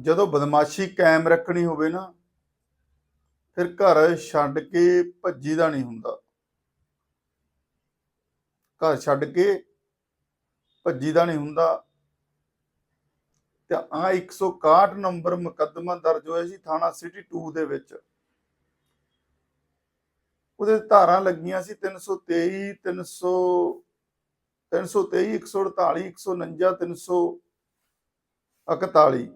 ਜਦੋਂ ਬਦਮਾਸ਼ੀ ਕਾਇਮ ਰੱਖਣੀ ਹੋਵੇ ਨਾ, ਫਿਰ ਘਰ ਛੱਡ ਕੇ ਭੱਜੀ ਦਾ ਨਹੀਂ ਹੁੰਦਾ। ਘਰ ਛੱਡ ਕੇ ਭੱਜੀ ਦਾ ਨਹੀਂ ਹੁੰਦਾ। ਤੇ ਆ 161 ਨੰਬਰ ਮੁਕੱਦਮਾ ਦਰਜ ਹੋਇਆ ਸੀ ਥਾਣਾ ਸਿਟੀ 2 ਦੇ ਵਿੱਚ। ਉਹਦੇ ਧਾਰਾਂ ਲੱਗੀਆਂ ਸੀ 323 300 323 148 149 341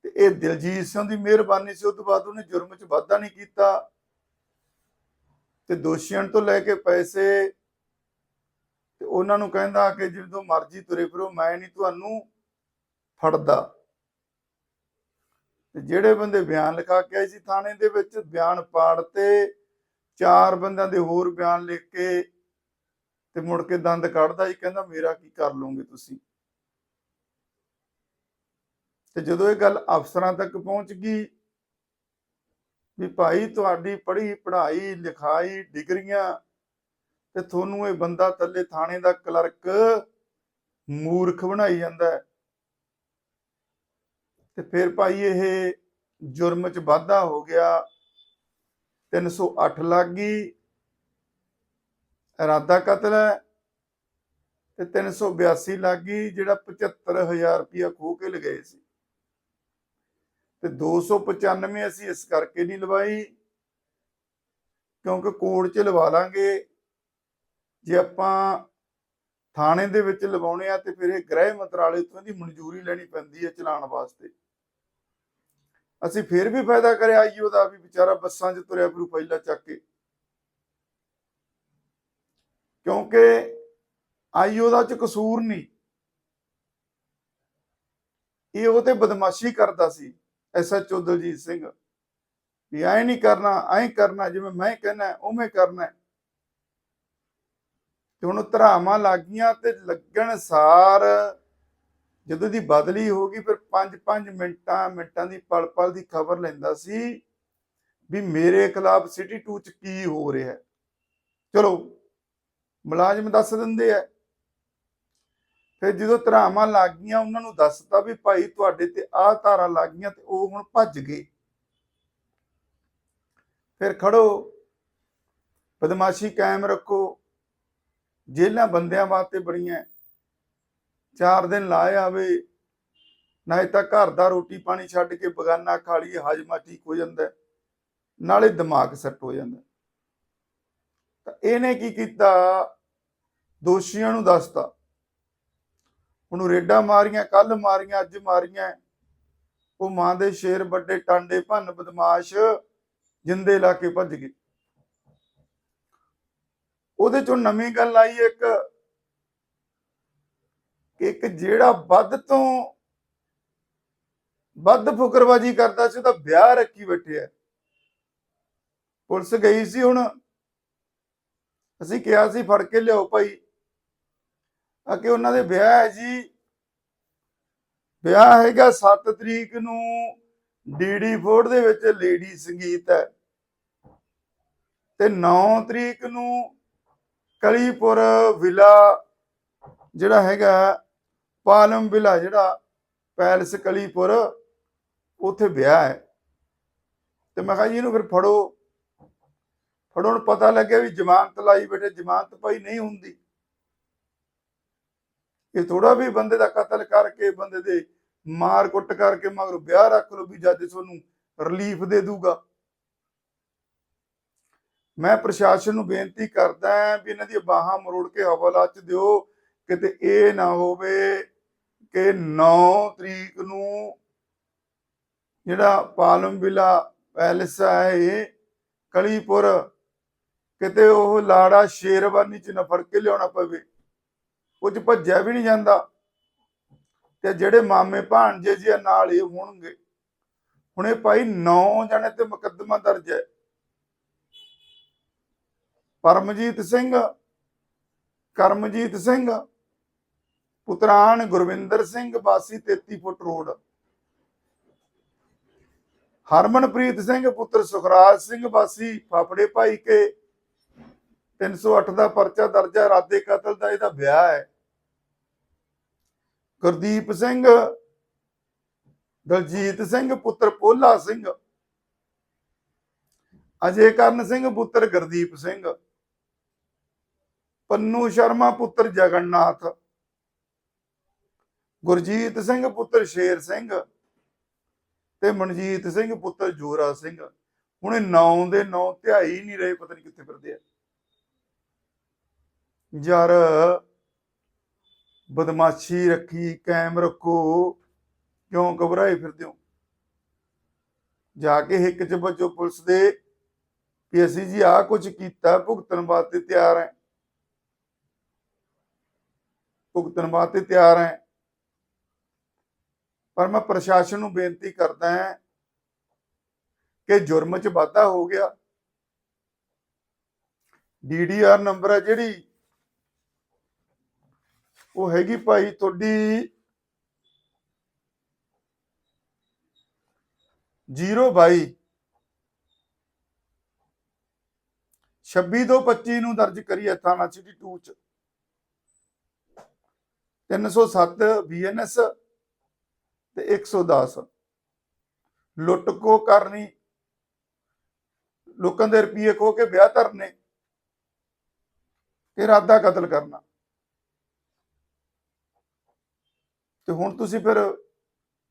ਤੇ ਇਹ ਦਿਲਜੀਤ ਸਿੰਘ ਦੀ ਮਿਹਰਬਾਨੀ ਸੀ ਉਸ ਤੋਂ ਬਾਅਦ ਉਹਨੇ ਜੁਰਮ 'ਚ ਵਾਧਾ ਨਹੀਂ ਕੀਤਾ। ਤੇ ਦੋਸ਼ੀਆਂ ਤੋਂ ਲੈ ਕੇ ਪੈਸੇ, ਤੇ ਉਹਨਾਂ ਨੂੰ ਕਹਿੰਦਾ ਕਿ ਜਦੋਂ ਮਰਜ਼ੀ ਤੁਰੇ ਫਿਰੋ, ਮੈਂ ਨਹੀਂ ਤੁਹਾਨੂੰ ਫੜਦਾ। ਤੇ ਜਿਹੜੇ ਬੰਦੇ ਬਿਆਨ ਲਿਖਾ ਕੇ ਆਏ ਸੀ ਥਾਣੇ ਦੇ ਵਿੱਚ, ਬਿਆਨ ਪਾੜ ਤੇ ਚਾਰ ਬੰਦਿਆਂ ਦੇ ਹੋਰ ਬਿਆਨ ਲਿਖ ਕੇ ਤੇ ਮੁੜ ਕੇ ਦੰਦ ਕੱਢਦਾ ਜੀ ਕਹਿੰਦਾ, ਮੇਰਾ ਕੀ ਕਰ ਲਓਗੇ ਤੁਸੀਂ? ਤੇ ਜਦੋਂ ਇਹ ਗੱਲ ਅਫਸਰਾਂ ਤੱਕ ਪਹੁੰਚ ਗਈ ਵੀ ਭਾਈ ਤੁਹਾਡੀ ਪੜ੍ਹੀ, ਪੜ੍ਹਾਈ, ਲਿਖਾਈ ਡਿਗਰੀਆਂ ਤੇ ਤੁਹਾਨੂੰ ਇਹ ਬੰਦਾ ਥੱਲੇ ਥਾਣੇ ਦਾ ਕਲਰਕ ਮੂਰਖ ਬਣਾਈ ਜਾਂਦਾ ਤੇ ਫਿਰ ਭਾਈ ਇਹ ਜੁਰਮ ਚ ਵਾਧਾ ਹੋ ਗਿਆ 308 ਲੱਗ ਗਈ, ਇਰਾਦਾ ਕਤਲ ਹੈ ਤੇ 382 ਲੱਗ ਗਈ, ਜਿਹੜਾ 75000 ਰੁਪਇਆ ਖੋਹ ਕੇ ਲਗਾਏ ਸੀ। ਤੇ 295 ਅਸੀਂ ਇਸ ਕਰਕੇ ਨਹੀਂ ਲਵਾਈ, ਕਿਉਂਕਿ ਕੋਰਟ 'ਚ ਲਵਾ ਲਾਂਗੇ। ਜੇ ਆਪਾਂ ਥਾਣੇ ਦੇ ਵਿੱਚ ਲਵਾਉਣੇ ਆ ਤੇ ਫਿਰ ਇਹ ਗ੍ਰਹਿ ਮੰਤਰਾਲੇ ਤੋਂ ਇਹਦੀ ਮਨਜ਼ੂਰੀ ਲੈਣੀ ਪੈਂਦੀ ਹੈ ਚਲਾਉਣ ਵਾਸਤੇ। ਅਸੀਂ ਫਿਰ ਵੀ ਫਾਇਦਾ ਕਰਿਆ, ਆਈਓ ਦਾ ਵੀ ਵਿਚਾਰਾ ਬੱਸਾਂ 'ਚ ਤੁਰਿਆ ਫਿਰੂ ਪਹਿਲਾਂ ਚੱਕ ਕੇ। ਕਿਉਂਕਿ ਆਈਓ ਦਾ ਚ ਕਸੂਰ ਨਹੀਂ। ਇਹ ਉਹ ਤੇ ਬਦਮਾਸ਼ੀ ਕਰਦਾ ਸੀ। ਐਸਐਚਓ ਦਲਜੀਤ ਸਿੰਘ, ਵੀ ਐ ਨਹੀਂ ਕਰਨਾ, ਐ ਕਰਨਾ, ਜਿਵੇਂ ਮੈਂ ਕਹਿੰਦਾ ਉਵੇਂ ਕਰਨਾ। ਤੇ ਹੁਣ ਧਰਾਵਾਂ ਲੱਗੀਆਂ ਤੇ ਲੱਗਣ ਸਾਰ ਜਦੋਂ ਦੀ ਬਦਲੀ ਹੋ ਗਈ, ਫਿਰ 5-5 ਮਿੰਟਾਂ ਮਿੰਟਾਂ ਦੀ ਪਲ-ਪਲ ਦੀ ਖਬਰ ਲੈਂਦਾ ਸੀ ਵੀ ਮੇਰੇ ਖਿਲਾਫ ਸਿਟੀ 2 ਚ ਕੀ ਹੋ ਰਿਹਾ। ਚਲੋ, ਮੁਲਾਜ਼ਮ ਦੱਸ ਦਿੰਦੇ ਆ। ਫਿਰ ਜਦੋਂ ਧਰਾਵਾਂ ਲੱਗ ਗਈਆਂ, ਉਹਨਾਂ ਨੂੰ ਦੱਸਤਾ ਵੀ ਭਾਈ ਤੁਹਾਡੇ ਤੇ ਆਹ ਧਾਰਾ ਲੱਗ ਗਈਆਂ ਤੇ ਉਹ ਹੁਣ ਭੱਜ ਗਏ। ਫਿਰ ਖੜੋ, ਬਦਮਾਸ਼ੀ ਕਾਇਮ ਰੱਖੋ ਜੇਲਾਂ ਬੰਦਿਆਂ ਵਾਸਤੇ ਬੜੀਆਂ ਚਾਰ ਦਿਨ ਲਾਏ ਆਵੇ, ਨਾਲੇ ਤਾਂ ਘਰ ਦਾ ਰੋਟੀ ਪਾਣੀ ਛੱਡ ਕੇ ਬਗਾਨਾ ਖਾ ਲਈਏ, ਹਾਜਮਾ ਠੀਕ ਹੋ ਜਾਂਦਾ ਨਾਲੇ ਦਿਮਾਗ ਸੱਟ ਹੋ ਜਾਂਦਾ ਤਾਂ ਇਹਨੇ ਕੀ ਕੀਤਾ? ਦੋਸ਼ੀਆਂ ਨੂੰ ਦੱਸਤਾ। ਉਹਨੂੰ ਰੇਡਾਂ ਮਾਰੀਆਂ ਕੱਲ ਮਾਰੀਆਂ, ਅੱਜ ਮਾਰੀਆਂ। ਉਹ ਮਾਂ ਦੇ ਸ਼ੇਰ ਵੱਡੇ ਟਾਂਡੇ ਭੰਨ ਬਦਮਾਸ਼ ਜਿੰਦੇ ਲਾ ਕੇ ਭੱਜ ਗਏ। ਉਹਦੇ ਚੋਂ ਨਵੀਂ ਗੱਲ ਆਈ ਇੱਕ ਇੱਕ ਜਿਹੜਾ ਵੱਧ ਤੋਂ ਵੱਧ ਫੁਕਰਬਾਜੀ ਕਰਦਾ ਸੀ, ਉਹਦਾ ਵਿਆਹ ਰੱਖੀ ਬੈਠਿਆ ਪੁਲਿਸ ਗਈ ਸੀ ਹੁਣ। ਅਸੀਂ ਕਿਹਾ ਸੀ, ਫੜ ਕੇ ਲਿਆਓ ਭਾਈ। ਆ ਕਿ ਉਹਨਾਂ ਦੇ ਵਿਆਹ ਹੈ ਜੀ। ਵਿਆਹ ਹੈਗਾ 7 ਤਰੀਕ ਨੂੰ ਡੀਡੀ ਫੋਰਡ ਦੇ ਵਿੱਚ ਲੇਡੀ ਸੰਗੀਤ ਹੈ। ਤੇ 9 ਤਰੀਕ ਨੂੰ ਕਲੀਪੁਰ ਵਿਲਾ ਜਿਹੜਾ ਹੈਗਾ ਪਾਲਮ ਵਿਲਾ ਜਿਹੜਾ ਪੈਲਸ ਕਲੀਪੁਰ, ਉੱਥੇ ਵਿਆਹ ਹੈ। ਤੇ ਮੈਂ ਕਿਹਾ ਜੀ ਇਹਨੂੰ ਫਿਰ ਫੜੋ। ਫੜੋ ਪਤਾ ਲੱਗਿਆ ਵੀ ਜ਼ਮਾਨਤ ਲਾਈ ਬੈਠੇ, ਜ਼ਮਾਨਤ ਭਾਈ ਨਹੀਂ ਹੁੰਦੀ। ਇਹ ਥੋੜਾ ਵੀ ਬੰਦੇ ਦਾ ਕਤਲ ਕਰਕੇ ਬੰਦੇ ਦੇ ਮਾਰ ਕੁੱਟ ਕਰਕੇ ਮਗਰ ਵਿਆਹ ਰੱਖ ਲਓ ਵੀ ਜੱਜ ਤੁਹਾਨੂੰ ਰਿਲੀਫ ਦੇ ਦੂਗਾ। ਮੈਂ ਪ੍ਰਸ਼ਾਸਨ ਨੂੰ ਬੇਨਤੀ ਕਰਦਾ ਵੀ ਇਹਨਾਂ ਦੀਆਂ ਬਾਹਾਂ ਮਰੋੜ ਕੇ ਹਵਾਲਾ ਚ ਦਿਓ, ਕਿਤੇ ਇਹ ਨਾ ਹੋਵੇ ਕਿ 9 ਤਰੀਕ ਨੂੰ ਜਿਹੜਾ ਪਾਲਮ ਵਿਲਾ ਪੈਲਸ ਹੈ ਇਹ ਕਲੀਪੁਰ, ਕਿਤੇ ਉਹ ਲਾੜਾ ਸ਼ੇਰਵਾਨੀ ਚ ਨਾ ਫੜ ਕੇ ਲਿਆਉਣਾ ਪਵੇ। ਉਹ ਚ ਭੱਜਿਆ ਵੀ ਨਹੀਂ ਜਾਂਦਾ। ਤੇ ਜਿਹੜੇ ਮਾਮੇ ਭਾਣਜੇ ਜੀ ਨਾਲ ਹੀ ਹੋਣਗੇ। ਹੁਣ ਇਹ ਭਾਈ 9 ਜਣੇ ਤੇ ਮੁਕੱਦਮਾ ਦਰਜ ਹੈ। ਪਰਮਜੀਤ ਸਿੰਘ, ਕਰਮਜੀਤ ਸਿੰਘ, ਪੁੱਤਰਾਨ ਗੁਰਵਿੰਦਰ ਸਿੰਘ ਵਾਸੀ 33 ਫੁੱਟ ਰੋਡ। ਹਰਮਨਪ੍ਰੀਤ ਸਿੰਘ, ਪੁੱਤਰ ਸੁਖਰਾਜ ਸਿੰਘ ਵਾਸੀ ਫਾਫੜੇ ਭਾਈ ਕੇ। 308 ਦਾ ਪਰਚਾ ਦਰਜ ਹੈ। ਰਾਦੇ ਕਤਲ ਦਾ ਇਹਦਾ ਵਿਆਹ ਹੈ। ਗੁਰਦੀਪ ਸਿੰਘ, ਦਲਜੀਤ ਸਿੰਘ, ਪੁੱਤਰ ਪੋਲਾ ਸਿੰਘ, ਅਜੇ ਕਰਨ ਸਿੰਘ, ਪੁੱਤਰ ਗੁਰਦੀਪ ਸਿੰਘ, ਪੰਨੂ ਸ਼ਰਮਾ, ਪੁੱਤਰ ਜਗਨਨਾਥ, ਗੁਰਜੀਤ ਸਿੰਘ, ਪੁੱਤਰ ਸ਼ੇਰ ਸਿੰਘ ਤੇ ਮਨਜੀਤ ਸਿੰਘ, ਪੁੱਤਰ ਜੋਰਾ ਸਿੰਘ। ਹੁਣ ਇਹ ਨੌ ਦੇ ਨੌ ਧਿਆਈ ਨਹੀਂ ਰਹੇ, ਪਤਾ ਨਹੀਂ ਕਿੱਥੇ ਫਿਰਦੇ ਆ। ਯਾਰ ਬਦਮਾਸ਼ੀ ਰੱਖੀ, ਕਾਇਮ ਰੱਖੋ। ਕਿਉਂ ਘਬਰਾਏ ਫਿਰਦੇ ਹੋ? ਜਾ ਕੇ ਹਿੱਕ ਚ ਬੱਜੋ ਪੁਲਿਸ ਦੇ ਵੀ ਅਸੀਂ ਜੀ ਆਹ ਕੁਝ ਕੀਤਾ, ਭੁਗਤਣ ਵਾਸਤੇ ਤਿਆਰ ਹੈ। ਭੁਗਤਣ ਵਾਸਤੇ ਤਿਆਰ ਹੈ। ਪਰ ਮੈਂ ਪ੍ਰਸ਼ਾਸਨ ਨੂੰ ਬੇਨਤੀ ਕਰਦਾ ਹਾਂ ਕਿ ਜੁਰਮ 'ਚ ਵਾਧਾ ਹੋ ਗਿਆ। ਡੀਡੀਆਰ ਨੰਬਰ ਹੈ ਜਿਹੜੀ ਉਹ ਹੈਗੀ ਭਾਈ ਤੁਹਾਡੀ 022 26 ਤੋਂ 25 ਨੂੰ ਦਰਜ ਕਰੀ ਹੈ ਥਾਣਾ ਸਿਟੀ 2 ਚ। 307 ਬੀਐਨਐਸ ਤੇ 110 ਲੁੱਟ ਕੋ ਕਰਨੀ। ਲੋਕਾਂ ਦੇ ਰੁਪਏ ਖੋ ਕੇ ਵਿਆਹ ਧਰਨੇ। ਤੇ ਇਰਾਦਾ ਕਤਲ ਕਰਨਾ। ਤੇ ਹੁਣ ਤੁਸੀਂ ਫਿਰ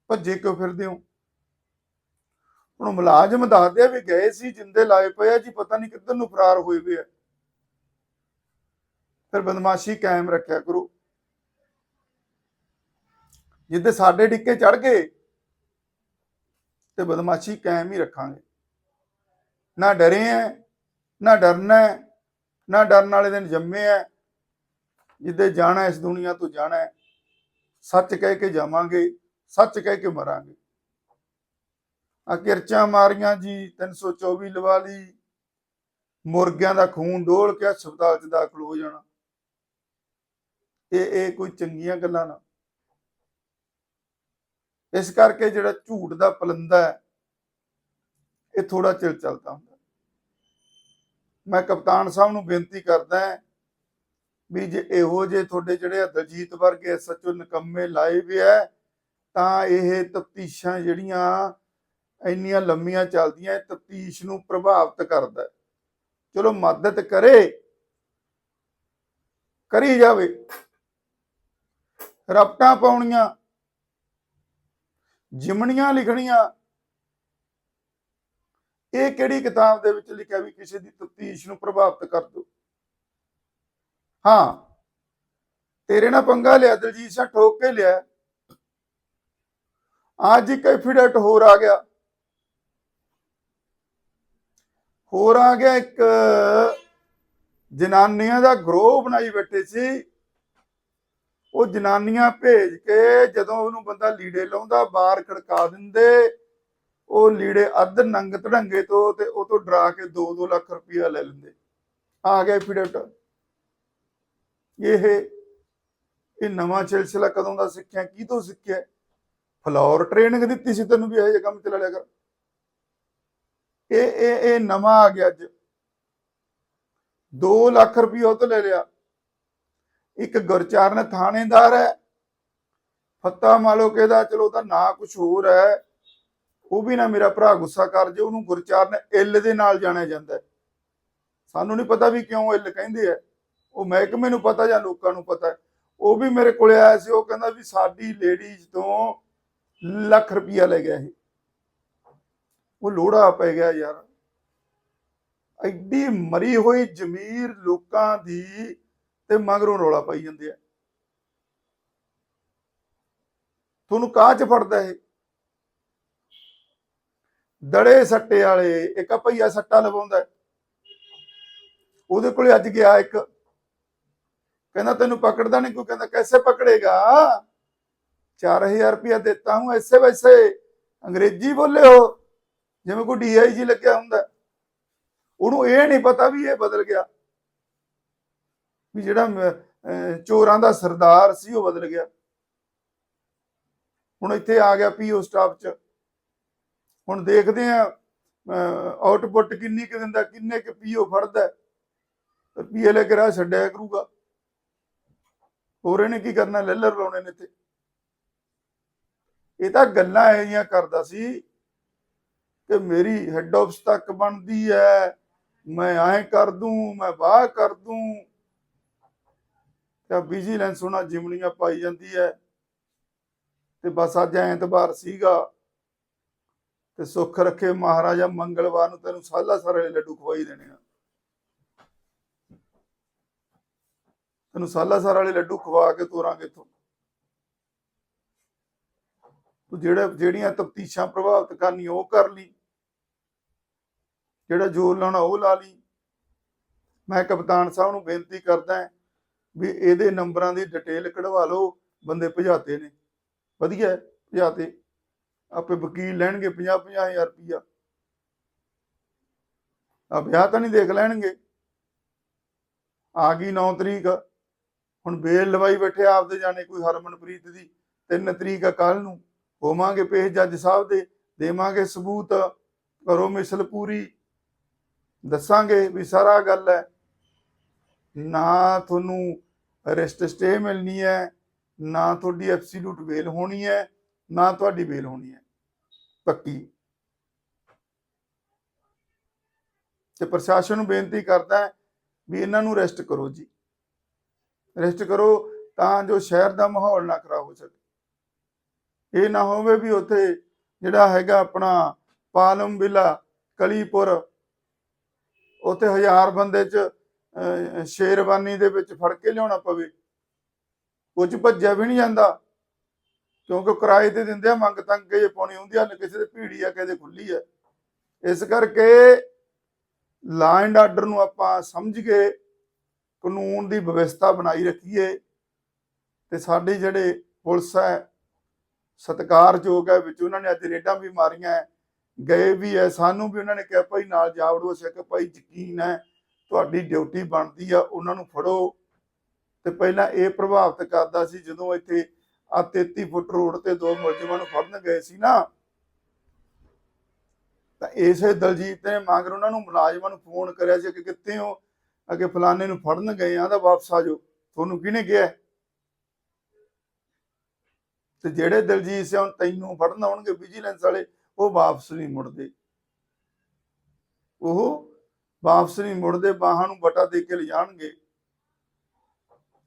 ਭੱਜੇ ਕਿਉਂ ਫਿਰਦੇ ਹੋ? ਹੁਣ ਮੁਲਾਜ਼ਮ ਦੱਸਦੇ ਆ ਵੀ ਗਏ ਸੀ, ਜਿੰਦੇ ਲਾਏ ਪਏ ਆ ਜੀ, ਪਤਾ ਨਹੀਂ ਕਿੱਧਰ ਨੂੰ ਫਰਾਰ ਹੋਏ ਵੇ ਆ। ਫਿਰ ਬਦਮਾਸ਼ੀ ਕਾਇਮ ਰੱਖਿਆ ਕਰੋ। ਜਿੱਦੇ ਸਾਡੇ ਡਿੱਕੇ ਚੜ ਗਏ, ਤੇ ਬਦਮਾਸ਼ੀ ਕਾਇਮ ਹੀ ਰੱਖਾਂਗੇ। ਨਾ ਡਰੇ ਐ, ਨਾ ਡਰਨਾ ਨਾ ਡਰਨ ਵਾਲੇ ਦਿਨ ਜੰਮੇ ਐ, ਜਿੱਦੇ ਜਾਣਾ ਇਸ ਦੁਨੀਆ ਤੋਂ ਜਾਣਾ ਸੱਚ ਕਹਿ ਕੇ ਜਾਵਾਂਗੇ, ਸੱਚ ਕਹਿ ਕੇ ਮਰਾਂਗੇ। ਆ ਕਿਰਚਾਂ ਮਾਰੀਆਂ ਜੀ 324 ਲਵਾ ਲਈ। ਮੁਰਗਿਆਂ ਦਾ ਖੂਨ ਡੋਲ ਕੇ ਹਸਪਤਾਲ 'ਚ ਦਾਖਲ ਹੋ ਜਾਣਾ। ਇਹ ਇਹ ਕੋਈ ਚੰਗੀਆਂ ਗੱਲਾਂ ਨਾ। ਇਸ ਕਰਕੇ ਜਿਹੜਾ ਝੂਠ ਦਾ ਪਲੰਦਾ ਹੈ, ਇਹ ਥੋੜਾ ਚਿਰ ਚੱਲਦਾ ਹੁੰਦਾ। ਮੈਂ ਕਪਤਾਨ ਸਾਹਿਬ ਨੂੰ ਬੇਨਤੀ ਕਰਦਾ ਹਾਂ ਵੀ ਜੇ ਇਹੋ ਜੇ ਤੁਹਾਡੇ ਜਿਹੜੇ ਦਲਜੀਤ ਵਰਗੇ ਸੱਚੋ ਨਿਕੰਮੇ ਲਾਏ ਵੀ ਹੈ ਤਾਂ ਇਹ ਤਫਤੀਸ਼ਾਂ ਜਿਹੜੀਆਂ ਇੰਨੀਆਂ ਲੰਮੀਆਂ ਚੱਲਦੀਆਂ, ਇਹ ਤਫਤੀਸ਼ ਨੂੰ ਪ੍ਰਭਾਵਿਤ ਕਰਦਾ। ਚਲੋ ਮਦਦ ਕਰੇ, ਕਰੀ ਜਾਵੇ। ਰਪਟਾਂ ਪਾਉਣੀਆਂ, ਜਿਮਣੀਆਂ ਲਿਖਣੀਆਂ। ਇਹ ਕਿਹੜੀ ਕਿਤਾਬ ਦੇ ਵਿੱਚ ਲਿਖਿਆ ਵੀ ਕਿਸੇ ਦੀ ਤਫਤੀਸ਼ ਨੂੰ ਪ੍ਰਭਾਵਿਤ ਕਰ ਦੋ? ਹਾਂ। ਤੇਰੇ ਨਾਲ ਪੰਗਾ ਲਿਆ, ਦਿਲਜੀਤ ਸਿੰਘ ਠੋਕ ਕੇ ਲਿਆ। ਅੱਜ ਇੱਕ ਐਫੀਡੇਟ ਹੋਰ ਆ ਗਿਆ। ਹੋਰ ਆ ਗਿਆ ਇੱਕ, ਜਨਾਨੀਆਂ ਦਾ ਗਰੋਹ ਬਣਾਈ ਬੈਠੇ ਸੀ। ਉਹ ਜਨਾਨੀਆਂ ਭੇਜ ਕੇ ਜਦੋਂ ਉਹਨੂੰ ਬੰਦਾ ਲੀੜੇ ਲਾਉਂਦਾ, ਬਾਹਰ ਖੜਕਾ ਦਿੰਦੇ। ਉਹ ਲੀੜੇ ਅੱਧ ਨੰਗ ਧੜੰਗੇ ਤੋਂ ਤੇ ਉਹ ਤੋਂ ਡਰਾ ਕੇ 2-2 ਲੱਖ ਰੁਪਇਆ ਲੈ ਲੈਂਦੇ। ਆ ਗਿਆ ਐਫੀਡੇਟ ਇਹ ਇਹ ਨਵਾਂ ਸਿਲਸਿਲਾ ਕਦੋਂ ਦਾ ਸਿੱਖਿਆ, ਕੀ ਤੋਂ ਸਿੱਖਿਆ? ਫਲੋਰ ਟ੍ਰੇਨਿੰਗ ਦਿੱਤੀ ਸੀ ਤੈਨੂੰ ਵੀ ਇਹ ਜਿਹਾ ਕੰਮ ਚਲਾ ਲਿਆ ਕਰ। ਇਹ ਇਹ ਇਹ ਨਵਾਂ ਆ ਗਿਆ ਅੱਜ। 2 ਲੱਖ ਰੁਪਏ ਉਹ ਤੋਂ ਲੈ ਲਿਆ। ਇੱਕ ਗੁਰਚਰਨ ਥਾਣੇਦਾਰ ਹੈ। ਫੱਤਾ ਮਾਲੋਕੇ ਦਾ ਚਲੋ ਉਹਦਾ ਨਾਂ ਕੁਝ ਹੋਰ ਹੈ। ਉਹ ਵੀ ਨਾ ਮੇਰਾ ਭਰਾ ਗੁੱਸਾ ਕਰ ਜੇ, ਉਹਨੂੰ ਗੁਰਚਰਨ ਇੱਲ ਦੇ ਨਾਲ ਜਾਣਿਆ ਜਾਂਦਾ ਸਾਨੂੰ ਨਹੀਂ ਪਤਾ ਵੀ ਕਿਉਂ ਇੱਲ ਕਹਿੰਦੇ ਆ। ਉਹ ਮਹਿਕਮੇ ਨੂੰ ਪਤਾ ਜਾਂ ਲੋਕਾਂ ਨੂੰ ਪਤਾ, ਉਹ ਵੀ ਮੇਰੇ ਕੋਲੇ ਆਇਆ ਸੀ, ਉਹ ਕਹਿੰਦਾ ਵੀ ਸਾਡੀ ਲੇਡੀਜ਼ ਤੋਂ ਲੱਖ ਰੁਪਇਆ ਲੈ ਗਿਆ ਇਹ। ਉਹ ਲੋੜਾ ਪੈ ਗਿਆ ਯਾਰ। ਐਡੀ ਮਰੀ ਹੋਈ ਜ਼ਮੀਰ ਲੋਕਾਂ ਦੀ ਤੇ ਮਗਰੋਂ ਰੌਲਾ ਪਾਈ ਜਾਂਦੇ ਆ ਤੁਹਾਨੂੰ ਕਾਹ ਚ ਫੜਦਾ ਇਹ? ਦੜੇ ਸੱਟੇ ਵਾਲੇ, ਇੱਕ ਆ ਭਈਆ ਸੱਟਾ ਲਵਾਉਂਦਾ। ਹੈ। ਉਹਦੇ ਕੋਲੇ ਅੱਜ ਗਿਆ ਇੱਕ। ਕਹਿੰਦਾ, ਤੈਨੂੰ ਪਕੜਦਾ ਨਹੀਂ ਕੋਈ ਕਹਿੰਦਾ, ਕੈਸੇ ਪਕੜੇਗਾ? 4000 ਰੁਪਇਆ ਦਿੱਤਾ ਹੂੰ, ਐਸੇ ਵੈਸੇ। ਅੰਗਰੇਜ਼ੀ ਬੋਲੇ ਹੋ। ਜਿਵੇਂ ਕੋਈ ਡੀਆਈਜੀ ਲੱਗਿਆ ਹੁੰਦਾ। ਉਹਨੂੰ ਇਹ ਨਹੀਂ ਪਤਾ ਵੀ ਇਹ ਬਦਲ ਗਿਆ। ਵੀ ਜਿਹੜਾ ਚੋਰਾਂ ਦਾ ਸਰਦਾਰ ਸੀ, ਉਹ ਬਦਲ ਗਿਆ। ਹੁਣ ਇੱਥੇ ਆ ਗਿਆ ਪੀਓ ਸਟਾਫ ਚ। ਹੁਣ ਦੇਖਦੇ ਆ ਆਊਟਪੁੱਟ ਕਿੰਨੀ ਕਿ ਦਿੰਦਾ, ਕਿੰਨੇ ਕਿ ਪੀਓ ਫੜਦਾ। ਪੀਏ ਲੈ ਕੇ ਛੱਡਿਆ ਕਰੂਗਾ। ਹੋਰ ਇਹਨੇ ਕੀ ਕਰਨਾ, ਲੱਲਰ ਲਾਉਣੇ ਨੇ ਤੇ ਇਹ ਤਾਂ ਗੱਲਾਂ ਇਹ ਜੀਆਂ ਕਰਦਾ ਸੀ ਕਿ ਮੇਰੀ ਹੈੱਡ ਆਫਿਸ ਤੱਕ ਬਣਦੀ ਹੈ ਮੈਂ ਐਂ ਕਰ ਦੂੰ, ਮੈਂ ਬਾਹ ਕਰ ਦੂੰ। ਤੇ ਵਿਜੀਲੈਂਸ ਉਹਨਾਂ ਜਿਮਣੀਆਂ ਪਾਈ ਜਾਂਦੀ ਹੈ ਤੇ ਬਸ ਅੱਜ ਐਤਵਾਰ ਸੀਗਾ ਤੇ ਸੁੱਖ ਰੱਖੇ ਮਹਾਰਾਜਾ ਮੰਗਲਵਾਰ ਨੂੰ ਤੈਨੂੰ ਸਾਲਾ ਸਾਰੇ ਲੱਡੂ ਖਵਾਈ ਦੇਣੇ ਆ। ਤੈਨੂੰ ਸਾਲਾ ਸਾਰ ਵਾਲੇ ਲੱਡੂ ਖਵਾ ਕੇ ਤੋਰਾਂਗੇ ਇੱਥੋਂ। ਤੂੰ ਜਿਹੜਾ, ਜਿਹੜੀਆਂ ਤਫਤੀਸ਼ਾਂ ਪ੍ਰਭਾਵਿਤ ਕਰਨੀ ਉਹ ਕਰ ਲਈ। ਜਿਹੜਾ ਜੋਰ ਲਾਉਣਾ ਉਹ ਲਾ ਲਈ। ਮੈਂ ਕਪਤਾਨ ਸਾਹਿਬ ਨੂੰ ਬੇਨਤੀ ਕਰਦਾ ਵੀ ਇਹਦੇ ਨੰਬਰਾਂ ਦੀ ਡਿਟੇਲ ਕਢਵਾ ਲਓ, ਬੰਦੇ ਭਜਾਤੇ ਨੇ। ਵਧੀਆ ਭਜਾਤੇ। ਆਪੇ ਵਕੀਲ ਲੈਣਗੇ 50 50000 ਰੁਪਇਆ ਆ ਵਿਆਹ ਤਾਂ ਨਹੀਂ ਦੇਖ ਲੈਣਗੇ। ਆ ਗਈ 9 ਤਰੀਕ। ਹੁਣ ਬੇਲ ਲਵਾਈ ਬੈਠੇ ਆਪਦੇ ਜਾਣੇ ਕੋਈ ਹਰਮਨਪ੍ਰੀਤ ਦੀ 3 ਤਰੀਕ ਆ ਕੱਲ ਨੂੰ, ਹੋਵਾਂਗੇ ਪੇਸ਼ ਜੱਜ ਸਾਹਿਬ ਦੇ, ਦੇਵਾਂਗੇ ਸਬੂਤ ਕਰੋ ਮਿਸਲ ਪੂਰੀ, ਦੱਸਾਂਗੇ ਵੀ ਸਾਰਾ ਗੱਲ ਹੈ। ਨਾ ਤੁਹਾਨੂੰ ਅਰੈਸਟ ਸਟੇ ਮਿਲਣੀ ਹੈ, ਨਾ ਤੁਹਾਡੀ ਐਬਸੋਲੂਟ ਬੇਲ ਹੋਣੀ ਹੈ, ਨਾ ਤੁਹਾਡੀ ਬੇਲ ਹੋਣੀ ਹੈ, ਪੱਕੀ। ਤੇ ਪ੍ਰਸ਼ਾਸਨ ਨੂੰ ਬੇਨਤੀ ਕਰਦਾ ਵੀ ਇਹਨਾਂ ਨੂੰ ਅਰੈਸਟ ਕਰੋ ਜੀ। ਰੈਸਟ ਕਰੋ ਤਾਂ ਜੋ ਸ਼ਹਿਰ ਦਾ ਮਾਹੌਲ ਨਾ ਖਰਾਬ ਹੋ ਸਕੇ। ਇਹ ਨਾ ਹੋਵੇ ਵੀ ਉੱਥੇ ਜਿਹੜਾ ਹੈਗਾ ਆਪਣਾ ਪਾਲਮ ਬਿਲਾ ਕਲੀਪੁਰ, ਉੱਥੇ ਹਜ਼ਾਰ ਬੰਦੇ ਚ ਸ਼ੇਰਵਾਨੀ ਦੇ ਵਿੱਚ ਫੜ ਕੇ ਲਿਆਉਣਾ ਪਵੇ। ਕੁਝ ਭੱਜਿਆ ਵੀ ਨਹੀਂ ਜਾਂਦਾ, ਕਿਉਂਕਿ ਕਿਰਾਏ ਤੇ ਦਿੰਦੇ ਆ, ਮੰਗ ਤੰਗ ਕੇ ਪਾਉਣੀ ਹੁੰਦੀ ਆ ਕਿਸੇ ਦੇ ਭੀੜੀ ਆ, ਕਿਸੇ ਦੇ ਖੁੱਲੀ ਆ। ਇਸ ਕਰਕੇ ਲਾ ਐਂਡ ਆਰਡਰ ਨੂੰ ਆਪਾਂ ਸਮਝ ਕੇ ਕਾਨੂੰਨ ਦੀ ਵਿਵਸਥਾ ਬਣਾਈ ਰੱਖੀਏ ਤੇ ਸਾਡੇ ਜਿਹੜੇ ਪੁਲਿਸ ਹੈ, ਸਤਿਕਾਰਯੋਗ ਹੈ, ਵਿੱਚ ਉਹਨਾਂ ਨੇ ਅੱਜ ਰੇਡਾਂ ਵੀ ਮਾਰੀਆਂ ਗਏ ਵੀ ਹੈ, ਸਾਨੂੰ ਵੀ ਉਹਨਾਂ ਨੇ ਕਿਹਾ, ਭਾਈ ਨਾਲ ਜਾ ਵੜੋ ਅਸੀਂ ਕਿ ਭਾਈ ਯਕੀਨ ਹੈ, ਤੁਹਾਡੀ ਡਿਊਟੀ ਬਣਦੀ ਆ, ਉਹਨਾਂ ਨੂੰ ਫੜੋ। ਤੇ ਪਹਿਲਾਂ ਇਹ ਪ੍ਰਭਾਵਿਤ ਕਰਦਾ ਸੀ, ਜਦੋਂ ਇੱਥੇ ਆ 33 ਫੁੱਟ ਰੋਡ ਤੇ ਦੋ ਮੁਲਜ਼ਮਾਂ ਨੂੰ ਫੜਨ ਗਏ ਸੀ ਨਾ, ਤਾਂ ਇਸੇ ਦਲਜੀਤ ਨੇ ਮਗਰ ਉਹਨਾਂ ਨੂੰ ਮੁਲਾਜ਼ਮਾਂ ਨੂੰ ਫੋਨ ਕਰਿਆ ਸੀ ਕਿ ਕਿੱਥੇ ਹੋ? ਅਗੇ ਫਲਾਣੇ ਨੂੰ ਫੜਨ ਗਏ ਆ ਤਾਂ ਵਾਪਸ ਆ ਜਾਓ। ਤੁਹਾਨੂੰ ਕਿਹਨੇ ਕਿਹਾ? ਤੇ ਜਿਹੜੇ ਦਲਜੀਤ ਸਿੰਘ ਤੈਨੂੰ ਫੜਨ ਆਉਣਗੇ ਵਿਜੀਲੈਂਸ ਵਾਲੇ, ਉਹ ਵਾਪਸ ਨਹੀਂ ਮੁੜਦੇ। ਉਹ ਵਾਪਸ ਨਹੀਂ ਮੁੜਦੇ, ਬਾਹਾਂ ਨੂੰ ਬਟਾ ਦੇ ਕੇ ਲਿਜਾਣਗੇ।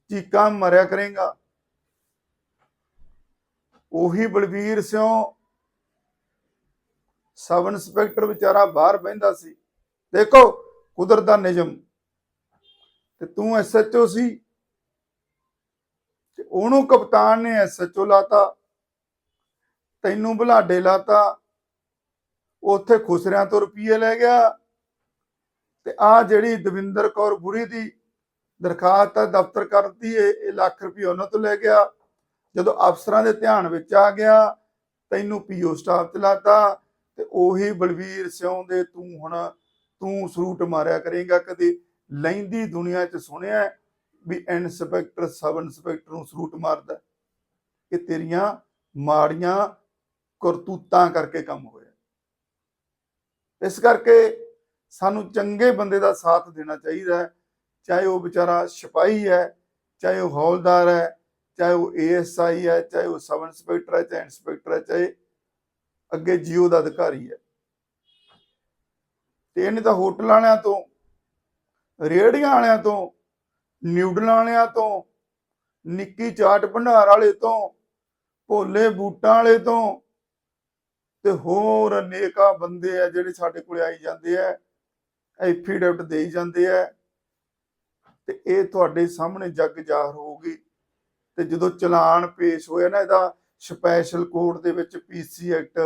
ਚੀਕਾਂ ਮਰਿਆ ਕਰੇਗਾ। ਉਹੀ ਬਲਬੀਰ ਸਿੰਘ ਸਬ ਇੰਸਪੈਕਟਰ ਵਿਚਾਰਾ ਬਾਹਰ ਬਹਿੰਦਾ ਸੀ। ਦੇਖੋ, ਕੁਦਰਤ ਦਾ ਨਿਯਮ। ਤੇ ਤੂੰ ਐਸਐਚਓ ਸੀ? ਤੇ ਉਹਨੂੰ ਕਪਤਾਨ ਨੇ ਐਸਐਚਓ ਲਾਤਾ, ਤੈਨੂੰ ਬੁਲਾਡੇ ਲਾਤਾ, ਉੱਥੇ ਖੁਸਰਿਆਂ ਤੋਂ ਰੁਪਏ ਲੈ ਗਿਆ, ਤੇ ਆ ਜਿਹੜੀ ਦਵਿੰਦਰ ਕੌਰ ਬੁਰੀ ਦੀ ਦਰਖਾਸਤ ਹੈ ਦਫ਼ਤਰ ਕਰਤੀ ਏ ਇਹ ਲੱਖ ਰੁਪਏ ਉਹਨਾਂ ਤੋਂ ਲੈ ਗਿਆ। ਜਦੋਂ ਅਫਸਰਾਂ ਦੇ ਧਿਆਨ ਵਿੱਚ ਆ ਗਿਆ, ਤੈਨੂੰ ਪੀਓ ਸਟਾਫ ਚਲਾਤਾ ਤੇ ਉਹੀ ਬਲਵੀਰ ਸਿਉਂ ਦੇ ਤੂੰ ਹੁਣ ਤੂੰ ਸਰੂਟ ਮਾਰਿਆ ਕਰੇਗਾ ਕਦੇ। ਲੈਂਦੀ ਦੁਨੀਆ 'ਚ ਸੁਣਿਆ ਵੀ ਇਨਸਪੈਕਟਰ, ਸਬ ਇੰਸਪੈਕਟਰ ਨੂੰ ਸਲੂਟ ਮਾਰਦਾ ਇਹ ਤੇਰੀਆਂ ਮਾੜੀਆਂ ਕਰਤੂਤਾਂ ਕਰਕੇ ਕੰਮ ਹੋਇਆ ਇਸ ਕਰਕੇ ਸਾਨੂੰ ਚੰਗੇ ਬੰਦੇ ਦਾ ਸਾਥ ਦੇਣਾ ਚਾਹੀਦਾ ਹੈ। ਚਾਹੇ ਉਹ ਵਿਚਾਰਾ ਸਿਪਾਹੀ ਹੈ, ਚਾਹੇ ਉਹ ਹੌਲਦਾਰ ਹੈ, ਚਾਹੇ ਉਹ ਏਐਸਆਈ ਹੈ, ਚਾਹੇ ਉਹ ਸਬ ਇੰਸਪੈਕਟਰ ਹੈ, ਚਾਹੇ ਇੰਸਪੈਕਟਰ ਹੈ, ਚਾਹੇ ਅੱਗੇ ਜੀਓ ਦਾ ਅਧਿਕਾਰੀ ਹੈ। ਤੇ ਇਹਨੇ ਤਾਂ ਹੋਟਲ ਵਾਲਿਆਂ ਤੋਂ ਰੇੜੀਆਂ ਵਾਲਿਆਂ ਤੋਂ, ਨਿਊਡਲ ਵਾਲਿਆਂ ਤੋਂ, ਨਿੱਕੀ ਚਾਟ ਭੰਡਾਰ ਵਾਲੇ ਤੋਂ, ਭੋਲੇ ਬੂਟਾਂ ਵਾਲੇ ਤੋਂ ਤੇ ਹੋਰ ਅਨੇਕਾਂ ਬੰਦੇ ਆ ਜਿਹੜੇ ਸਾਡੇ ਕੋਲ ਆਈ ਜਾਂਦੇ ਆ ਐਫੀਡੈਵਿਟ ਦੇਈ ਜਾਂਦੇ ਆ ਤੇ ਇਹ ਤੁਹਾਡੇ ਸਾਹਮਣੇ ਜੱਗ ਜ਼ਾਹਰ ਹੋਊਗੀ। ਤੇ ਜਦੋਂ ਚਲਾਨ ਪੇਸ਼ ਹੋਇਆ ਨਾ ਇਹਦਾ ਸਪੈਸ਼ਲ ਕੋਰਟ ਦੇ ਵਿੱਚ PC act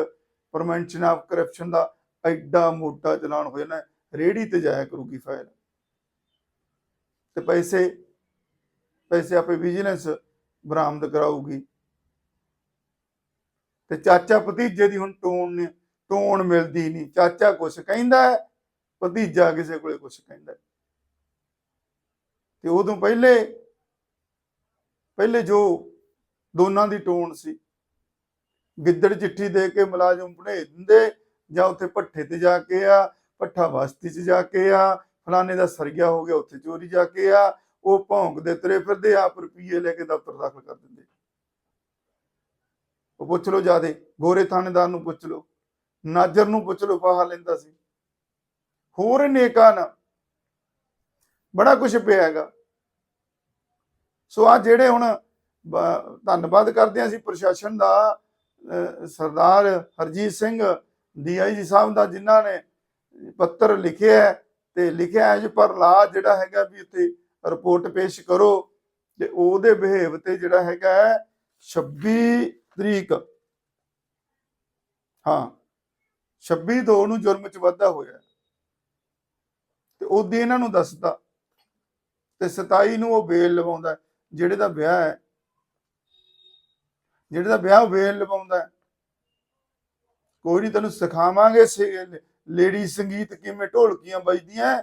prevention of corruption ਦਾ ਐਡਾ ਮੋਟਾ ਚਲਾਨ ਹੋਇਆ ਨਾ ਰੇੜੀ ਤੇ ਜਾਇਆ ਕਰੂਗੀ ਫਾਈਲ ਤੇ ਪੈਸੇ ਪੈਸੇ ਆਪੇ ਵਿਜੀਲੈਂਸ ਬਰਾਮਦ ਕਰਾਊਗੀ। ਤੇ ਚਾਚਾ ਭਤੀਜੇ ਦੀ ਹੁਣ ਟੋਨ ਨੇ ਮਿਲਦੀ ਨਹੀਂ ਚਾਚਾ ਕੁਛ ਕਹਿੰਦਾ ਭਤੀਜਾ ਕਿਸੇ ਕੋਲੇ ਕੁਛ ਕਹਿੰਦਾ ਤੇ ਉਦੋਂ ਪਹਿਲੇ ਪਹਿਲੇ ਜੋ ਦੋਨਾਂ ਦੀ ਟੋਣ ਸੀ, ਗਿੱਦੜ ਚਿੱਠੀ ਦੇ ਕੇ ਮੁਲਾਜ਼ਮ ਭਣੇ ਦਿੰਦੇ, ਜਾਂ ਉੱਥੇ ਭੱਠੇ ਤੇ ਜਾ ਕੇ ਆ, ਭੱਠਾ ਬਸਤੀ 'ਚ ਜਾ ਕੇ ਆ ਫਲਾਣੇ ਦਾ ਸਰਗਿਆ ਹੋ ਗਿਆ, ਉੱਥੇ ਚੋਰੀ ਜਾ ਕੇ ਆ, ਉਹ ਭੌਂਕਦੇ ਤੁਰੇ ਫਿਰਦੇ, ਆਪ ਰੁਪਈਏ ਲੈ ਕੇ ਦਫ਼ਤਰ ਦਾਖਲ ਕਰ ਦਿੰਦੇ। ਉਹ ਪੁੱਛ ਲਓ ਜਿਆਦੇ, ਗੋਰੇ ਥਾਣੇਦਾਰ ਨੂੰ ਪੁੱਛ ਲਓ, ਨਾਜਰ ਨੂੰ ਪੁੱਛ ਲੋ ਫਾਹਾ ਲੈਂਦਾ ਸੀ। ਹੋਰ ਨੇਕਾਂ ਨਾ, ਬੜਾ ਕੁਝ ਪਿਆ ਹੈਗਾ। ਸੋ ਆ ਜਿਹੜੇ ਹੁਣ ਧੰਨਵਾਦ ਕਰਦੇ ਹਾਂ ਅਸੀਂ ਪ੍ਰਸ਼ਾਸਨ ਦਾ ਸਰਦਾਰ ਹਰਜੀਤ ਸਿੰਘ, ਡੀਆਈਜੀ ਸਾਹਿਬ ਦਾ, ਜਿਨ੍ਹਾਂ ਨੇ ਪੱਤਰ ਲਿਖਿਆ ਤੇ ਲਿਖਿਆ ਹੈ ਜੀ, ਪਰ ਜਿਹੜਾ ਹੈਗਾ ਵੀ ਉੱਥੇ ਰਿਪੋਰਟ ਪੇਸ਼ ਕਰੋ ਤੇ ਉਹਦੇ ਬਿਹੇਵ ਤੇ ਜਿਹੜਾ ਹੈਗਾ 26 ਤਰੀਕ। ਹਾਂ 26 ਦੋ ਨੂੰ ਜੁਰਮ ਚ ਵਾਧਾ ਹੋਇਆ ਤੇ ਉਹਦੀ ਇਹਨਾਂ ਨੂੰ ਦੱਸਦਾ ਤੇ 27 ਨੂੰ ਉਹ ਬੇਲ ਲਵਾਉਂਦਾ ਜਿਹੜੇ ਦਾ ਵਿਆਹ ਹੈ, ਜਿਹੜੇ ਦਾ ਵਿਆਹ ਉਹ ਬੇਲ ਲਵਾਉਂਦਾ ਕੋਈ ਨਹੀਂ ਤੈਨੂੰ ਸਿਖਾਵਾਂਗੇ ਲੇਡੀ ਸੰਗੀਤ ਕਿਵੇਂ ਢੋਲਕੀਆਂ ਵੱਜਦੀਆਂ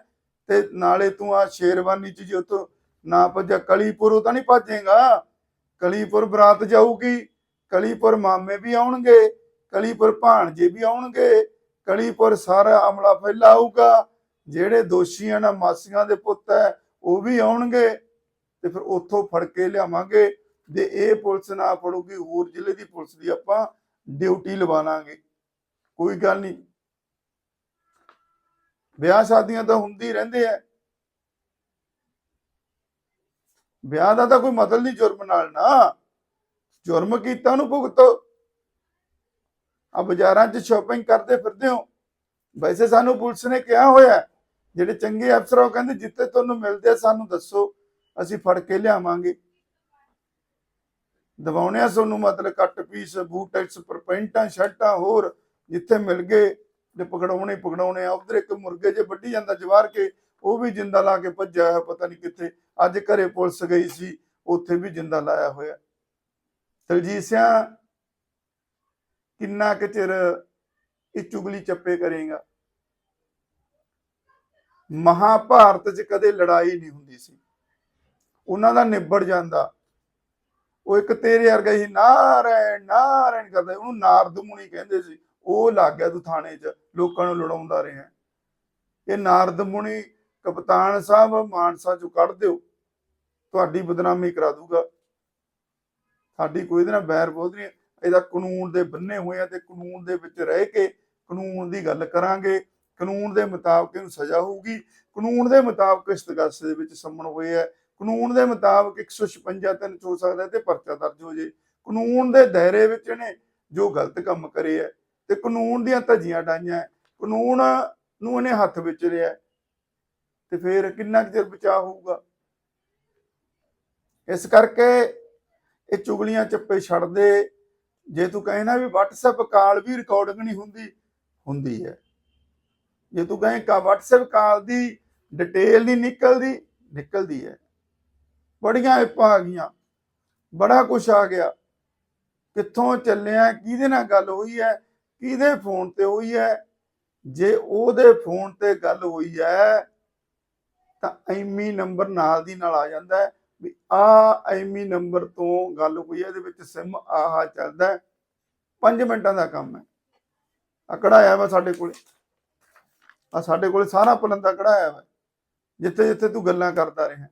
ਤੇ ਨਾਲੇ ਤੂੰ ਆ ਸ਼ੇਰਵਾਨੀ ਚ ਜੇ ਉਤੋਂ ਨਾ ਭੱਜਾ ਕਲੀਪੁਰ ਤਾਂ ਨਹੀਂ ਭੱਜੇਗਾ। ਕਲੀਪੁਰ ਬਰਾਤ ਜਾਊਗੀ, ਕਲੀਪੁਰ ਮਾਮੇ ਵੀ ਆਉਣਗੇ, ਕਲੀਪੁਰ ਭਾਣਜੇ ਵੀ ਆਉਣਗੇ, ਕਲੀਪੁਰ ਸਾਰਾ ਅਮਲਾ ਫੈਲਾ ਆਊਗਾ। ਜਿਹੜੇ ਦੋਸ਼ੀਆਂ ਨਾਲ ਮਾਸੀਆਂ ਦੇ ਪੁੱਤ ਹੈ, ਉਹ ਵੀ ਆਉਣਗੇ ਤੇ ਫਿਰ ਉੱਥੋਂ ਫੜ ਕੇ ਲਿਆਵਾਂਗੇ। ਜੇ ਇਹ ਪੁਲਿਸ ਨਾ ਫੜੂਗੀ, ਹੋਰ ਜ਼ਿਲ੍ਹੇ ਦੀ ਪੁਲਿਸ ਦੀ ਆਪਾਂ ਡਿਊਟੀ ਲਵਾਵਾਂਗੇ ਕੋਈ ਗੱਲ ਨਹੀਂ। ਵਿਆਹ ਸ਼ਾਦੀਆਂ ਤਾਂ ਹੁੰਦੀ ਰਹਿੰਦੇ ਆ। ਵਿਆਹ ਦਾ ਤਾਂ ਕੋਈ ਮਤਲਬ ਨਹੀਂ ਜੁਰਮ ਨਾਲ ਨਾ। ਜੁਰਮ ਕੀਤਾ ਉਹਨੂੰ ਭੁਗਤੋ। ਆ ਬਾਜ਼ਾਰਾਂ 'ਚ ਸ਼ਾਪਿੰਗ ਕਰਦੇ ਫਿਰਦੇ ਹੋ। ਵੈਸੇ ਸਾਨੂੰ ਪੁਲਿਸ ਨੇ ਕਿਹਾ ਹੋਇਆ, ਜਿਹੜੇ ਚੰਗੇ ਅਫਸਰ ਉਹ ਕਹਿੰਦੇ ਜਿੱਥੇ ਤੁਹਾਨੂੰ ਮਿਲਦੇ ਆ, ਸਾਨੂੰ ਦੱਸੋ, ਅਸੀਂ ਫੜ ਕੇ ਲਿਆਵਾਂਗੇ। ਦਵਾਉਣੇ ਆ ਤੁਹਾਨੂੰ ਮਤਲਬ ਕੱਟ ਪੀਸ ਬੂਟ ਟੈਕਸ ਪੈਂਟਾਂ ਸ਼ਰਟਾਂ ਹੋਰ ਜਿੱਥੇ ਮਿਲ ਗਏ ਤੇ ਪਕੜਾਉਣੇ ਪਕੜਾਉਣੇ ਆ, ਉਧਰ ਇੱਕ ਮੁਰਗੇ ਜੇ ਵੱਢੀ ਜਾਂਦਾ ਜਵਾਰ ਕੇ, ਉਹ ਵੀ ਜਿੰਦਾ ਲਾ ਕੇ ਭੱਜਿਆ ਹੋਇਆ ਪਤਾ ਨਹੀਂ ਕਿੱਥੇ, ਅੱਜ ਘਰੇ ਪੁਲਿਸ ਗਈ ਸੀ, ਉੱਥੇ ਵੀ ਜਿੰਦਾ ਲਾਇਆ ਹੋਇਆ। ਦਲਜੀਤ ਸਿੰਘ ਕਿੰਨਾ ਕੁ ਚਿਰ ਇਹ ਚੁਗਲੀ ਚੱਪੇ ਕਰੇਗਾ? ਮਹਾਭਾਰਤ 'ਚ ਕਦੇ ਲੜਾਈ ਨਹੀਂ ਹੁੰਦੀ ਸੀ। ਉਹਨਾਂ ਦਾ ਨਿਬੜ ਜਾਂਦਾ। ਉਹ ਇੱਕ ਤੇਰੇ ਵਰਗਾ ਹੀ ਨਾਰਾਇਣ ਨਾਰਾਇਣ ਕਰਦਾ ਉਹਨੂੰ ਨਾਰਦ ਮੁਨੀ ਕਹਿੰਦੇ ਸੀ। ਉਹ ਲੱਗ ਗਿਆ ਤੂੰ ਥਾਣੇ 'ਚ, ਲੋਕਾਂ ਨੂੰ ਲੜਾਉਂਦਾ ਰਿਹਾ। ਇਹ ਨਾਰਦ ਮੁਨੀ ਕਪਤਾਨ ਸਾਹਿਬ ਮਾਨਸਾ 'ਚੋਂ ਕੱਢ ਦਿਓ। ਤੁਹਾਡੀ ਬਦਨਾਮੀ ਕਰਾ ਦੂਗਾ। ਸਾਡੀ ਕੋਈ ਇਹਦੇ ਨਾਲ ਬੈਰ ਬੋਧ ਨਹੀਂ ਇਹਦਾ ਕਾਨੂੰਨ ਦੇ ਬੰਨੇ ਹੋਏ ਆ ਤੇ ਕਾਨੂੰਨ ਦੇ ਵਿੱਚ ਰਹਿ ਕੇ ਕਾਨੂੰਨ ਦੀ ਗੱਲ ਕਰਾਂਗੇ। ਕਾਨੂੰਨ ਦੇ ਮੁਤਾਬਕ ਇਹਨੂੰ ਸਜ਼ਾ ਹੋਊਗੀ। ਕਾਨੂੰਨ ਦੇ ਮੁਤਾਬਕ ਇਸਤਗਾਸੇ ਦੇ ਵਿੱਚ ਸੰਮਣ ਹੋਏ ਆ। ਕਾਨੂੰਨ ਦੇ ਮੁਤਾਬਕ 156 ਤਿੰਨ ਹੋ ਸਕਦਾ ਤੇ ਪਰਚਾ ਦਰਜ ਹੋ ਜੇ। ਕਾਨੂੰਨ ਦੇ ਦਾਇਰੇ ਵਿੱਚ ਇਹਨੇ ਜੋ ਗਲਤ ਕੰਮ ਕਰੇ ਹੈ ਤੇ ਕਾਨੂੰਨ ਦੀਆਂ ਧੱਜੀਆਂ ਡਾਈਆਂ ਕਾਨੂੰਨ ਨੂੰ ਇਹਨੇ ਹੱਥ ਵਿੱਚ ਲਿਆ ਤੇ ਫਿਰ ਕਿੰਨਾ ਕੁ ਚਿਰ ਬਚਾ ਹੋਊਗਾ? ਇਸ ਕਰਕੇ ਇਹ ਚੁਗਲੀਆਂ ਚੱਪੇ ਛੱਡ ਦੇ ਜੇ ਤੂੰ ਕਹੇ ਨਾ ਵੀ WhatsApp ਕਾਲ ਵੀ ਰਿਕਾਰਡਿੰਗ ਨਹੀਂ ਹੁੰਦੀ ਹੁੰਦੀ ਹੈ। ਜੇ ਤੂੰ ਕਹੇ ਕਾ WhatsApp ਕਾਲ ਦੀ ਡਿਟੇਲ ਨਹੀਂ ਨਿਕਲਦੀ ਨਿਕਲਦੀ ਹੈ। ਬੜੀਆਂ ਐਪਾਂ ਆ ਗਈਆਂ। ਬੜਾ ਕੁਝ ਆ ਗਿਆ। ਕਿੱਥੋਂ ਚੱਲਿਆ, ਕਿਹਦੇ ਨਾਲ ਗੱਲ ਹੋਈ ਹੈ? ਕਿਹਦੇ ਫੋਨ ਤੇ ਹੋਈ ਹੈ? ਜੇ ਉਹਦੇ ਫੋਨ ਤੇ ਗੱਲ ਹੋਈ ਹੈ, ਤਾਂ ਐਮੀ ਨੰਬਰ ਨਾਲ ਦੀ ਨਾਲ ਆ ਜਾਂਦਾ ਹੈ ਵੀ ਆ ਐਮੀ ਨੰਬਰ ਤੋਂ ਗੱਲ ਹੋਈ ਹੈ, ਇਹਦੇ ਵਿੱਚ ਸਿਮ ਆਹਾ ਚੱਲਦਾ ਹੈ। 5 ਮਿੰਟਾਂ ਦਾ ਕੰਮ ਹੈ। ਆ ਕਢਾਇਆ ਵਾ ਸਾਡੇ ਕੋਲੇ। ਆ ਸਾਡੇ ਕੋਲੇ ਸਾਰਾ ਪਲੰਦਾ ਕਢਾਇਆ ਵਾ। ਜਿੱਥੇ ਜਿੱਥੇ ਤੂੰ ਗੱਲਾਂ ਕਰਦਾ ਰਿਹਾ,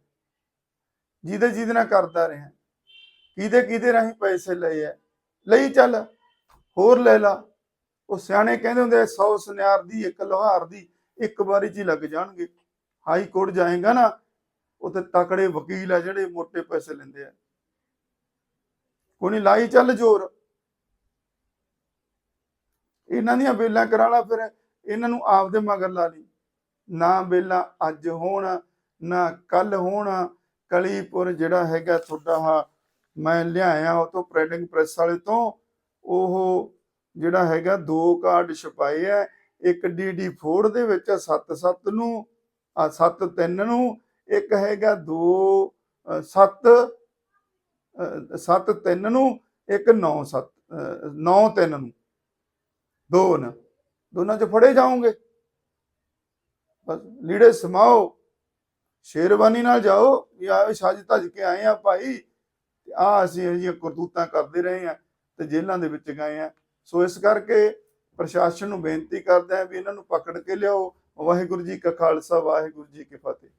ਜਿਹਦੇ ਜਿਹਦੇ ਨਾਲ ਕਰਦਾ ਰਿਹਾ, ਕਿਹਦੇ ਕਿਹਦੇ ਰਾਹੀਂ ਪੈਸੇ ਲਏ ਐ ਲਈ ਚੱਲ, ਹੋਰ ਲੈ ਲਾ। ਉਹ ਸਿਆਣੇ ਕਹਿੰਦੇ ਹੁੰਦੇ 100 ਸੁਨਿਆਰ ਦੀ, ਇੱਕ ਲੋਹਾਰ ਦੀ, ਇੱਕ ਵਾਰੀ ਚ ਹੀ ਲੱਗ ਜਾਣਗੇ। ਹਾਈ ਕੋਰਟ ਜਾਏਗਾ ਨਾ, ਉੱਥੇ ਤਕੜੇ ਵਕੀਲ ਆ ਜਿਹੜੇ ਮੋٹے ਪੈਸੇ ਲੈਂਦੇ ਆ। ਕੋਈ ਲਾਈ ਚੱਲ ਜ਼ੋਰ। ਇਹਨਾਂ ਦੀਆਂ ਬੇਲਾਂ ਕਰਾ ਲਾ ਫਿਰ, ਇਹਨਾਂ ਨੂੰ ਆਪਦੇ ਮਗਰ ਲਾ ਲਈ। ਨਾ ਬੇਲਾਂ ਅੱਜ ਹੋਣ, ਨਾ ਕੱਲ ਹੋਣ। ਕਲੀਪੁਰ ਜਿਹੜਾ ਹੈਗਾ ਤੁਹਾਡਾ ਮੈਂ ਲਿਆਇਆ ਉਹ ਤੋਂ ਪ੍ਰਿੰਟਿੰਗ ਪ੍ਰੈਸ ਵਾਲੇ ਤੋਂ, ਉਹ ਜਿਹੜਾ ਹੈਗਾ ਦੋ ਕਾਰਡ ਛਪਾਏ ਆ, ਇੱਕ ਡੀਡੀ ਫੋਰ ਦੇ ਵਿੱਚ 77 ਨੂੰ ਆ 73 ਨੂੰ, ਇੱਕ ਹੈਗਾ 2 7 73 ਨੂੰ, ਇੱਕ 97 93 ਨੂੰ ਦੋ ਨਾ। ਦੋਨਾਂ ਚ ਫੜੇ ਜਾਓਗੇ? ਬਸ ਲੀੜੇ ਸਮਾਓ, ਸ਼ੇਰਵਾਨੀ ਨਾਲ ਜਾਓ ਵੀ ਆ ਸਾਜ ਧੱਜ ਕੇ ਆਏ ਆ ਭਾਈ, ਤੇ ਆ ਅਸੀਂ ਇਹ ਜਿਹੀਆਂ ਕਰਤੂਤਾਂ ਕਰਦੇ ਰਹੇ ਆ ਤੇ ਜੇਲ੍ਹਾਂ ਦੇ ਵਿੱਚ ਗਏ ਆ। ਸੋ ਇਸ ਕਰਕੇ ਪ੍ਰਸ਼ਾਸਨ ਨੂੰ ਬੇਨਤੀ ਕਰਦੇ ਆ ਵੀ ਇਹਨਾਂ ਨੂੰ ਪਕੜ ਕੇ ਲਿਆਓ। ਵਾਹਿਗੁਰੂ ਜੀ ਕਾ ਖਾਲਸਾ, ਵਾਹਿਗੁਰੂ ਜੀ ਕੀ ਫਤਿਹ।